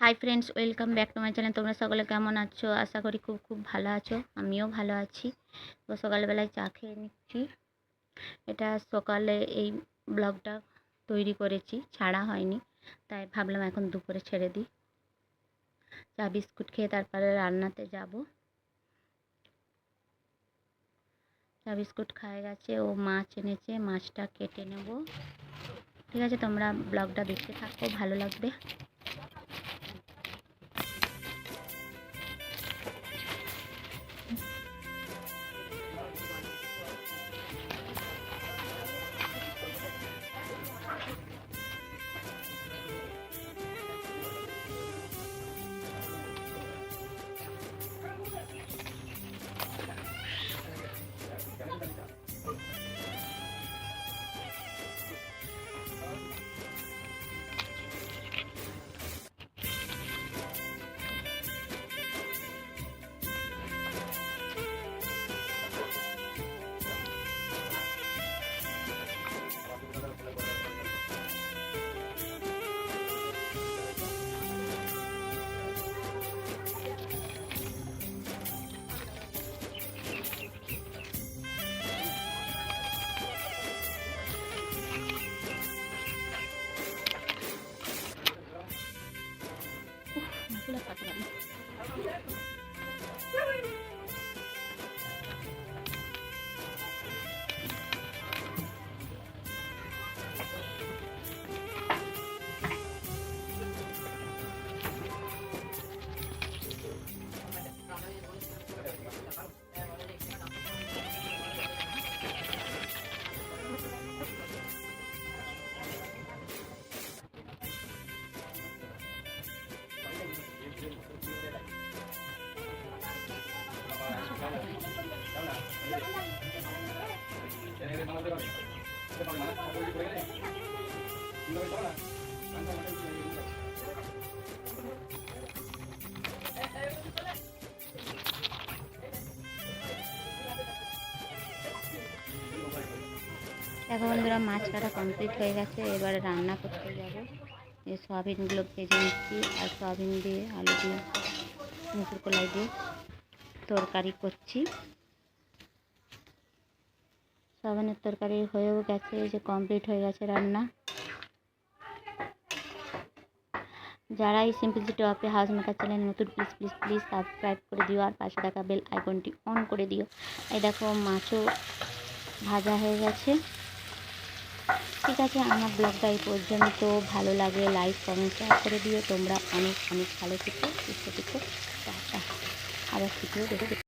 Hi friends welcome back to my channel তোমরা সকলে কেমন আছো? আশা করি খুব খুব ভালো আছো। আমিও ভালো আছি। তো সকালবেলায় চা খেয়ে নিচ্ছি। এটা সকালে এই ব্লগটা তৈরি করেছি। ছাড়া হয়নি। তাই ভাবলাম এখন দুপুরে ছেড়ে দিই। চা, বিস্কুট খেয়ে তারপরে রান্নাতে যাব। চা, বিস্কুট খায় গেছে। ও মাছ এনেছে। মাছটা কেটে নেব। ঠিক আছে, তোমরা ব্লগটা দেখতে থাকো। ভালো লাগবে। দেখো বন্ধুরা, মাছ কাটা কমপ্লিট হয়ে গেছে। এবারে রান্না করতে যাব। এই সয়াবিনগুলো ভেজে নিচ্ছি, আর সয়াবিন দিয়ে আলু দিয়ে মুসুর কলাই দিয়ে তরকারি করছি। সয়াবিনের তরকারি হয়েও গেছে যে কমপ্লিট হয়ে গেছে রান্না। যারা এই simplicity of house maker channel নতুন প্লিজ প্লিজ প্লিজ সাবস্ক্রাইব করে দিও আর পাশে থাকা বেল আইকনটি অন করে দিও। এই দেখো মাছও ভাজা হয়ে গেছে। ঠিক আছে, আমার ব্লগটা এই পর্যন্ত। ভালো লাগে লাইক কমেন্ট শেয়ার করে দিও। তোমরা অনেক অনেক ভালো থেকো, সুস্থ থেকো। আবার ভিডিও দেখে।